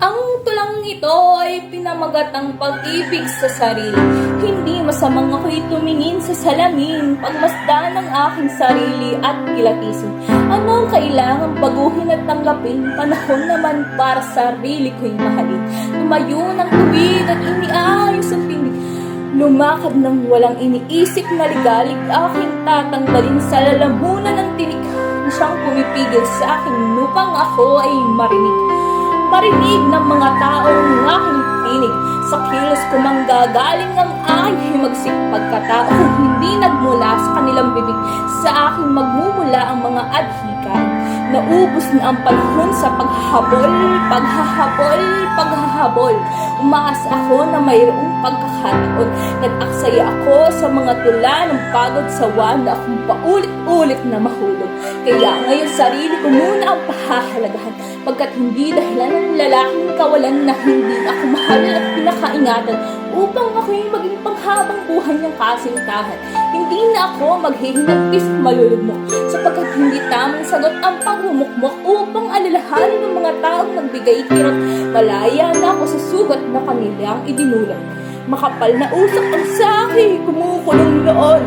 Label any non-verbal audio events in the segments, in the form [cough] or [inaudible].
Ang tulang ito ay pinamagat ang pag-ibig sa sarili. Hindi masamang ako'y tumingin sa salamin, pagmasdan ng aking sarili at kilatisin. Ano ang kailangan baguhin at tanggapin? Panahon naman para sa sarili ko'y mahalin. Tumayo ng tuwid at iniayos ang tindig. Lumakad ng walang iniisip na ligalig, aking tatanggalin sa lalamunan ng tinik. Siyang pumipigil sa akin upang ako ay marinig marinig ng mga taong aking tinig. Sa kilos ko manggagaling ang aking himagsik pagkatao [laughs] hindi nagmula sa kanilang bibig. Sa aking magmumula ang mga adhika. Naubos na ang panahon sa paghahabol, paghahabol, paghahabol. Umaas ako na mayroong pagkakataon. Nag-aksaya ako sa mga tula ng pagod sa na akong paulit-ulit na mahulog. Kaya ngayon sarili ko muna ang pahahalagahan pagkat hindi dahilan ng lalaking kawalan na hindi ako mahal at pinakaingatan upang ako'y maging panghabang buhay ng kasintahan. Hindi na ako maghihinagpis at malulugmok sapagkat hindi tamang sagot ang pagmumukmok upang alalahanin ng mga taong nagbigay kirot. Malaya na ako sa sugat na kanilang idinulat. Makapal na usok ang saki, kumukulong noon.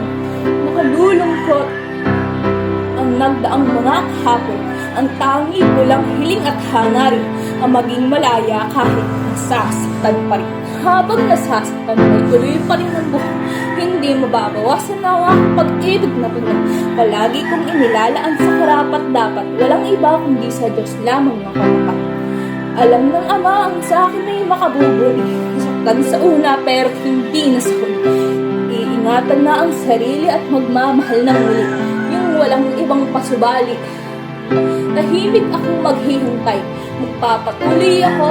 Nakalulungkot ang nagdaang mga kahapon. Ang tangi ko lang hiling at hangarin ang maging malaya kahit nasasaktan pa rin. Habang nasasaktan ay tuloy pa rin ang buhay. Hindi mababawasan na ang pag-ibig na tunay. Palagi kong inilalaan sa karapat dapat. Walang iba kundi sa Diyos lamang ang kamapat. Alam ng ama ang sa akin ay makabubuli. Saktan sa una pero hindi na sa huli. Iingatan na ang sarili at magmamahal ng muli. Yung walang ibang pasubali. Tahimik akong maghihintay. Magpapatuloy ako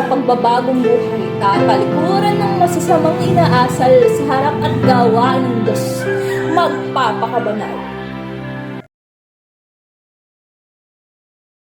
sa pagbabagong buhay. Tatalikuran ng masasamang inaasal sa harap at gawa ng Diyos. Magpapakabanal.